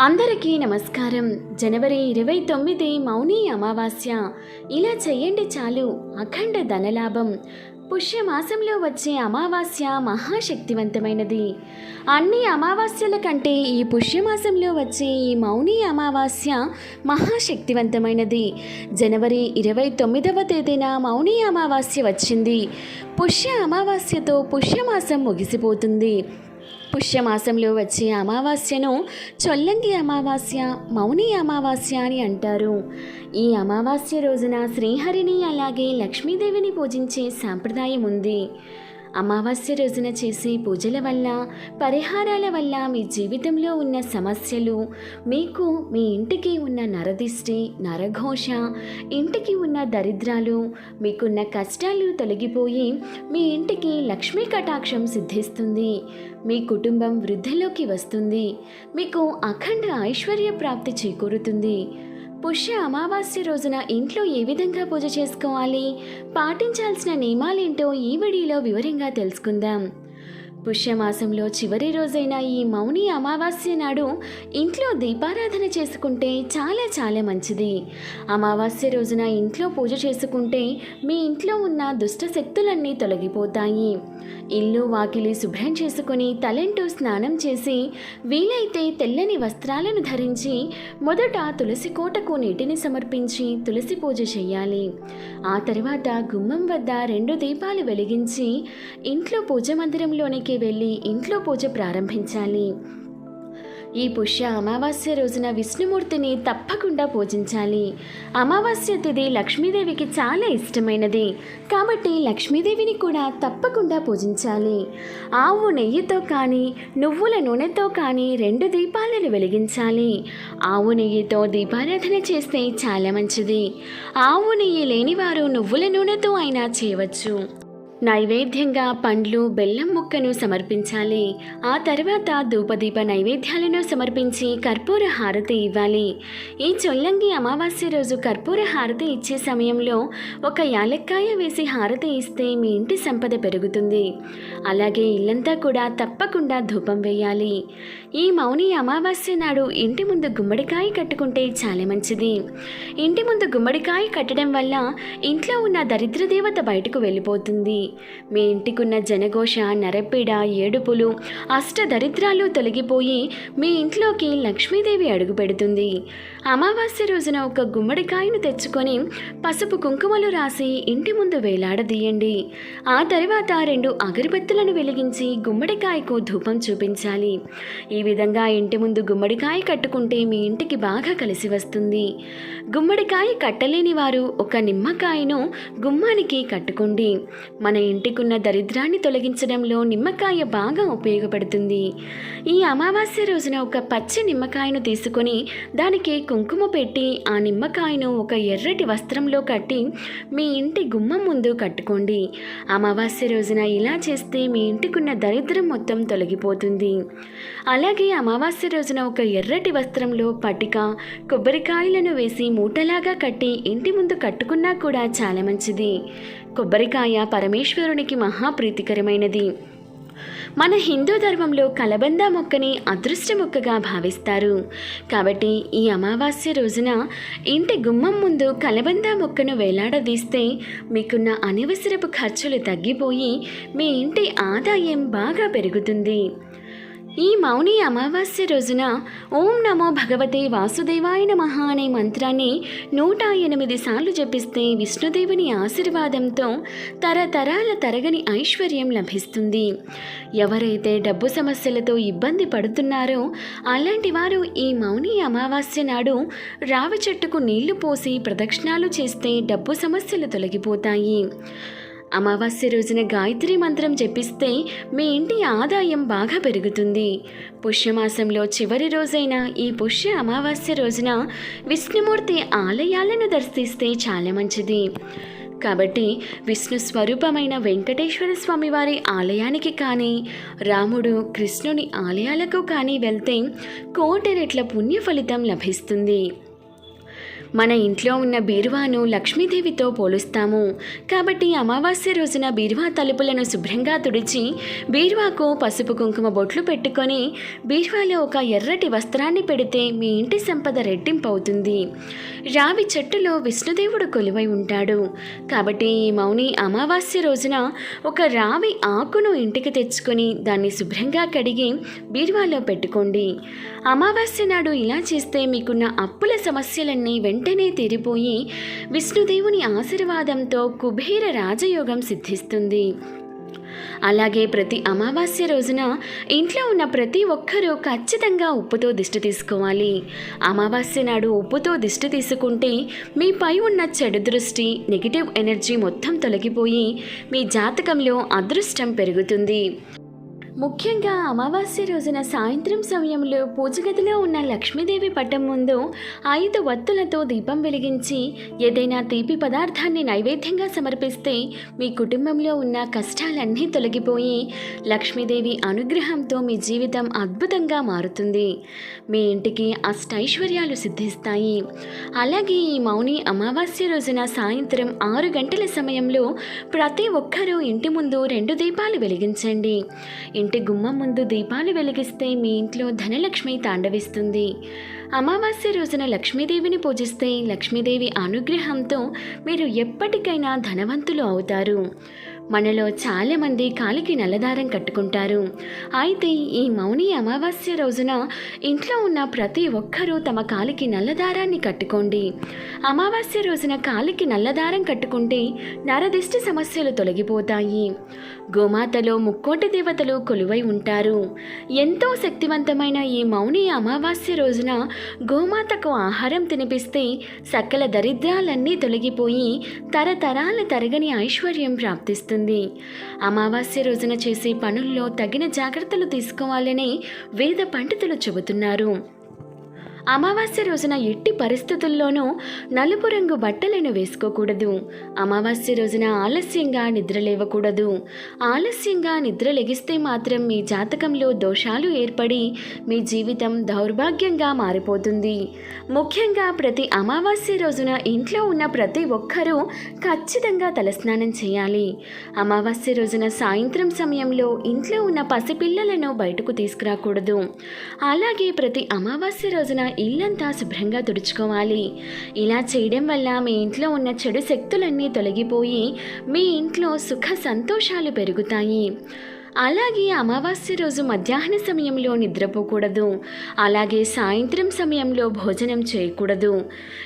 అందరికీ నమస్కారం. జనవరి ఇరవై తొమ్మిది మౌని అమావాస్య. ఇలా చేయండి చాలు అఖండ ధనలాభం. పుష్యమాసంలో వచ్చే అమావాస్య మహాశక్తివంతమైనది. అన్ని అమావాస్యల కంటే ఈ పుష్యమాసంలో వచ్చే ఈ మౌని అమావాస్య మహాశక్తివంతమైనది. జనవరి ఇరవై తొమ్మిదవ తేదీన మౌని అమావాస్య వచ్చింది. పుష్య అమావాస్యతో పుష్యమాసం ముగిసిపోతుంది. పుష్యమాసంలో వచ్చే అమావాస్యను చొల్లంగి అమావాస్య మౌని అమావాస్య అని అంటారు. ఈ అమావాస్య రోజున శ్రీహరిని అలాగే లక్ష్మీదేవిని పూజించే సాంప్రదాయం ఉంది. అమావాస్య రోజున చేసే పూజల వల్ల పరిహారాల వల్ల మీ జీవితంలో ఉన్న సమస్యలు మీకు మీ ఇంటికి ఉన్న నరదిష్టి నరఘోష ఇంటికి ఉన్న దరిద్రాలు మీకున్న కష్టాలు తొలగిపోయి మీ ఇంటికి లక్ష్మీ కటాక్షం సిద్ధిస్తుంది. మీ కుటుంబం వృద్ధిలోకి వస్తుంది. మీకు అఖండ ఐశ్వర్య ప్రాప్తి చేకూరుతుంది. పుష్య అమావాస్య రోజున ఇంట్లో ఏ విధంగా పూజ చేసుకోవాలి? పాటించాల్సిన నియమాలేంటో ఈ వీడియోలో వివరంగా తెలుసుకుందాం. పుష్యమాసంలో చివరి రోజైన ఈ మౌని అమావాస్య నాడు ఇంట్లో దీపారాధన చేసుకుంటే చాలా చాలా మంచిది. అమావాస్య రోజున ఇంట్లో పూజ చేసుకుంటే మీ ఇంట్లో ఉన్న దుష్ట శక్తులన్నీ తొలగిపోతాయి. ఇల్లు వాకిలి శుభ్రం చేసుకుని తలంటూ స్నానం చేసి వీలైతే తెల్లని వస్త్రాలను ధరించి మొదట తులసి కోటకు నీటిని సమర్పించి తులసి పూజ చేయాలి. ఆ తర్వాత గుమ్మం వద్ద రెండు దీపాలు వెలిగించి ఇంట్లో పూజ మందిరంలోనికి వెళ్ళి ఇంట్లో పూజ ప్రారంభించాలి. ఈ పుష్య అమావాస్య రోజున విష్ణుమూర్తిని తప్పకుండా పూజించాలి. అమావాస్య తిథి లక్ష్మీదేవికి చాలా ఇష్టమైనది. కాబట్టి లక్ష్మీదేవిని కూడా తప్పకుండా పూజించాలి. ఆవు నెయ్యితో కానీ నువ్వుల నూనెతో కానీ రెండు దీపాలను వెలిగించాలి. ఆవు నెయ్యితో దీపారాధన చేస్తే చాలా మంచిది. ఆవు నెయ్యి లేనివారు నువ్వుల నూనెతో అయినా చేయవచ్చు. నైవేద్యంగా పండ్లు బెల్లం ముక్కను సమర్పించాలి. ఆ తర్వాత ధూపదీప నైవేద్యాలను సమర్పించి కర్పూర హారతి ఇవ్వాలి. ఈ చొల్లంగి అమావాస్య రోజు కర్పూర హారతి ఇచ్చే సమయంలో ఒక యాలక్కాయ వేసి హారతి ఇస్తే మీ ఇంటి సంపద పెరుగుతుంది. అలాగే ఇల్లంతా కూడా తప్పకుండా ధూపం వేయాలి. ఈ మౌని అమావాస్య నాడు ఇంటి ముందు గుమ్మడికాయ కట్టుకుంటే చాలా మంచిది. ఇంటి ముందు గుమ్మడికాయ కట్టడం వల్ల ఇంట్లో ఉన్న దరిద్ర దేవత బయటకు వెళ్ళిపోతుంది. మీ ఇంటికున్న జనఘోష నరపీడ ఏడుపులు అష్టదరిద్రాలు తొలగిపోయి మీ ఇంట్లోకి లక్ష్మీదేవి అడుగుపెడుతుంది అమావాస్య రోజున ఒక గుమ్మడికాయను తెచ్చుకొని పసుపు కుంకుమలు రాసి ఇంటి ముందు వేలాడదీయండి. ఆ తర్వాత రెండు అగరబత్తులను వెలిగించి గుమ్మడికాయకు ధూపం చూపించాలి. ఈ విధంగా ఇంటి ముందు గుమ్మడికాయ కట్టుకుంటే మీ ఇంటికి బాగా కలిసి వస్తుంది. గుమ్మడికాయ కట్టలేని వారు ఒక నిమ్మకాయను గుమ్మానికి కట్టుకోండి. మన మన ఇంటికున్న దరిద్రాన్ని తొలగించడంలో నిమ్మకాయ బాగా ఉపయోగపడుతుంది. ఈ అమావాస్య రోజున ఒక పచ్చి నిమ్మకాయను తీసుకొని దానికి కుంకుమ పెట్టి ఆ నిమ్మకాయను ఒక ఎర్రటి వస్త్రంలో కట్టి మీ ఇంటి గుమ్మం ముందు కట్టుకోండి. అమావాస్య రోజున ఇలా చేస్తే మీ ఇంటికున్న దరిద్రం మొత్తం తొలగిపోతుంది. అలాగే అమావాస్య రోజున ఒక ఎర్రటి వస్త్రంలో పటిక కొబ్బరికాయలను వేసి మూటలాగా కట్టి ఇంటి ముందు కట్టుకున్నా కూడా చాలా మంచిది. కొబ్బరికాయ పరమేశ్వరునికి మహాప్రీతికరమైనది. మన హిందూ ధర్మంలో కలబంద మొక్కని అదృష్ట మొక్కగా భావిస్తారు. కాబట్టి ఈ అమావాస్య రోజున ఇంటి గుమ్మం ముందు కలబంద మొక్కను వేలాడదీస్తే మీకున్న అనవసరపు ఖర్చులు తగ్గిపోయి మీ ఇంటి ఆదాయం బాగా పెరుగుతుంది. ఈ మౌని అమావాస్య రోజున ఓం నమో భగవతే వాసుదేవాయ నమః అనే మంత్రాన్ని నూట ఎనిమిది సార్లు జపిస్తే విష్ణుదేవుని ఆశీర్వాదంతో తరతరాల తరగని ఐశ్వర్యం లభిస్తుంది. ఎవరైతే డబ్బు సమస్యలతో ఇబ్బంది పడుతున్నారో అలాంటి వారు ఈ మౌని అమావాస్య నాడు రావి చెట్టుకు నీళ్ళు పోసి ప్రదక్షిణాలు చేస్తే డబ్బు సమస్యలు తొలగిపోతాయి. అమావాస్య రోజున గాయత్రి మంత్రం జపిస్తే మీ ఇంటి ఆదాయం బాగా పెరుగుతుంది. పుష్యమాసంలో చివరి రోజైన ఈ పుష్య అమావాస్య రోజున విష్ణుమూర్తి ఆలయాలను దర్శిస్తే చాలా మంచిది. కాబట్టి విష్ణు స్వరూపమైన వెంకటేశ్వర స్వామి వారి ఆలయానికి కానీ రాముడు కృష్ణుని ఆలయాలకు కానీ వెళ్తే కోటి రెట్ల పుణ్య ఫలితం లభిస్తుంది. మన ఇంట్లో ఉన్న బీరువాను లక్ష్మీదేవితో పోలుస్తాము. కాబట్టి అమావాస్య రోజున బీరువా తలుపులను శుభ్రంగా తుడిచి బీరువాకు పసుపు కుంకుమ బొట్లు పెట్టుకొని బీరువాలో ఒక ఎర్రటి వస్త్రాన్ని పెడితే మీ ఇంటి సంపద రెట్టింపవుతుంది రావి చెట్టులో విష్ణుదేవుడు కొలువై ఉంటాడు. కాబట్టి ఈ మౌని అమావాస్య రోజున ఒక రావి ఆకును ఇంటికి తెచ్చుకొని దాన్ని శుభ్రంగా కడిగి బీరువాలో పెట్టుకోండి. అమావాస్య నాడు ఇలా చేస్తే మీకున్న అప్పుల సమస్యలన్నీ వెంట వెంటనే తీరిపోయి విష్ణుదేవుని ఆశీర్వాదంతో కుబేర రాజయోగం సిద్ధిస్తుంది. అలాగే ప్రతి అమావాస్య రోజున ఇంట్లో ఉన్న ప్రతి ఒక్కరూ ఖచ్చితంగా ఉప్పుతో దిష్టి తీసుకోవాలి. అమావాస్య నాడు ఉప్పుతో దిష్టి తీసుకుంటే మీపై ఉన్న చెడు దృష్టి నెగిటివ్ ఎనర్జీ మొత్తం తొలగిపోయి మీ జాతకంలో అదృష్టం పెరుగుతుంది. ముఖ్యంగా అమావాస్య రోజున సాయంత్రం సమయంలో పూజగదిలో ఉన్న లక్ష్మీదేవి పట్టం ముందు ఐదు వత్తులతో దీపం వెలిగించి ఏదైనా తీపి పదార్థాన్ని నైవేద్యంగా సమర్పిస్తే మీ కుటుంబంలో ఉన్న కష్టాలన్నీ తొలగిపోయి లక్ష్మీదేవి అనుగ్రహంతో మీ జీవితం అద్భుతంగా మారుతుంది. మీ ఇంటికి అష్టైశ్వర్యాలు సిద్ధిస్తాయి. అలాగే ఈ మౌని అమావాస్య రోజున సాయంత్రం ఆరు గంటల సమయంలో ప్రతి ఒక్కరూ ఇంటి ముందు రెండు దీపాలు వెలిగించండి. ఇంటి గుమ్మం ముందు దీపాలు వెలిగిస్తే మీ ఇంట్లో ధనలక్ష్మి తాండవిస్తుంది. అమావాస్య రోజున లక్ష్మీదేవిని పూజిస్తే లక్ష్మీదేవి అనుగ్రహంతో మీరు ఎప్పటికైనా ధనవంతులు అవుతారు. మనలో చాలామంది కాలికి నల్లదారం కట్టుకుంటారు. అయితే ఈ మౌని అమావాస్య రోజున ఇంట్లో ఉన్న ప్రతి ఒక్కరూ తమ కాలికి నల్లదారాన్ని కట్టుకోండి. అమావాస్య రోజున కాలికి నల్లదారం కట్టుకుంటే నరదిష్టి సమస్యలు తొలగిపోతాయి. గోమాతలో ముక్కోటి దేవతలు కొలువై ఉంటారు. ఎంతో శక్తివంతమైన ఈ మౌని అమావాస్య రోజున గోమాతకు ఆహారం తినిపిస్తే సకల దరిద్రాలన్నీ తొలగిపోయి తరతరాల తరగని ఐశ్వర్యం ప్రాప్తిస్తుంది. అమావాస్య రోజున చేసే పనుల్లో తగిన జాగ్రత్తలు తీసుకోవాలని వేద పండితులు చెబుతున్నారు. అమావాస్య రోజున ఎట్టి పరిస్థితుల్లోనూ నలుపు రంగు బట్టలను వేసుకోకూడదు. అమావాస్య రోజున ఆలస్యంగా నిద్ర లేవకూడదు. ఆలస్యంగా నిద్ర లెగిస్తే మాత్రం మీ జాతకంలో దోషాలు ఏర్పడి మీ జీవితం దౌర్భాగ్యంగా మారిపోతుంది. ముఖ్యంగా ప్రతి అమావాస్య రోజున ఇంట్లో ఉన్న ప్రతి ఒక్కరూ ఖచ్చితంగా తలస్నానం చేయాలి. అమావాస్య రోజున సాయంత్రం సమయంలో ఇంట్లో ఉన్న పసిపిల్లలను బయటకు తీసుకురాకూడదు. అలాగే ప్రతి అమావాస్య రోజున ఇల్లంతా శుభ్రంగా తుడుచుకోవాలి. ఇలా చేయడం వల్ల మీ ఇంట్లో ఉన్న చెడు శక్తులన్నీ తొలగిపోయి మీ ఇంట్లో సుఖ సంతోషాలు పెరుగుతాయి. అలాగే అమావాస్య రోజు మధ్యాహ్న సమయంలో నిద్రపోకూడదు. అలాగే సాయంత్రం సమయంలో భోజనం చేయకూడదు.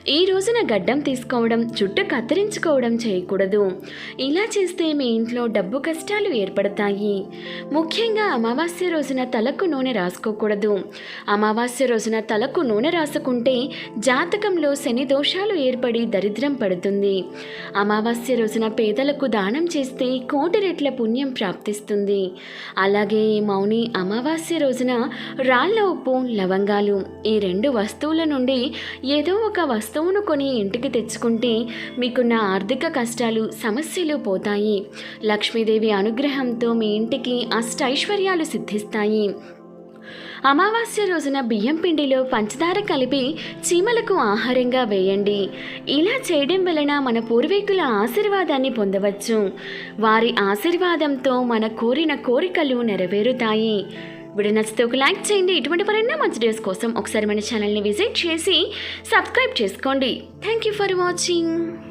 ఈ రోజున గడ్డం తీసుకోవడం జుట్టు కత్తిరించుకోవడం చేయకూడదు. ఇలా చేస్తే మీ ఇంట్లో డబ్బు కష్టాలు ఏర్పడతాయి. ముఖ్యంగా అమావాస్య రోజున తలకు నూనె రాసుకోకూడదు. అమావాస్య రోజున తలకు నూనె రాసుకుంటే జాతకంలో శని దోషాలు ఏర్పడి దరిద్రం పడుతుంది. అమావాస్య రోజున పేదలకు దానం చేస్తే కోటి రెట్ల పుణ్యం ప్రాప్తిస్తుంది. అలాగే మౌని అమావాస్య రోజున రాళ్ళ ఉప్పు లవంగాలు ఈ రెండు వస్తువుల నుండి ఏదో ఒక వస్తువును కొని ఇంటికి తెచ్చుకుంటే మీకున్న ఆర్థిక కష్టాలు సమస్యలు పోతాయి. లక్ష్మీదేవి అనుగ్రహంతో మీ ఇంటికి అష్టైశ్వర్యాలు సిద్ధిస్తాయి. అమావాస్య రోజున బియ్యం పిండిలో పంచదార కలిపి చీమలకు ఆహారంగా వేయండి. ఇలా చేయడం వలన మన పూర్వీకుల ఆశీర్వాదాన్ని పొందవచ్చు. వారి ఆశీర్వాదంతో మన కోరిన కోరికలు నెరవేరుతాయి. వీడియో నచ్చితే ఒక లైక్ చేయండి. ఇటువంటి మరెన్నో మంచి డేస్ కోసం ఒకసారి మన ఛానల్ని విజిట్ చేసి సబ్స్క్రైబ్ చేసుకోండి. Thank you for watching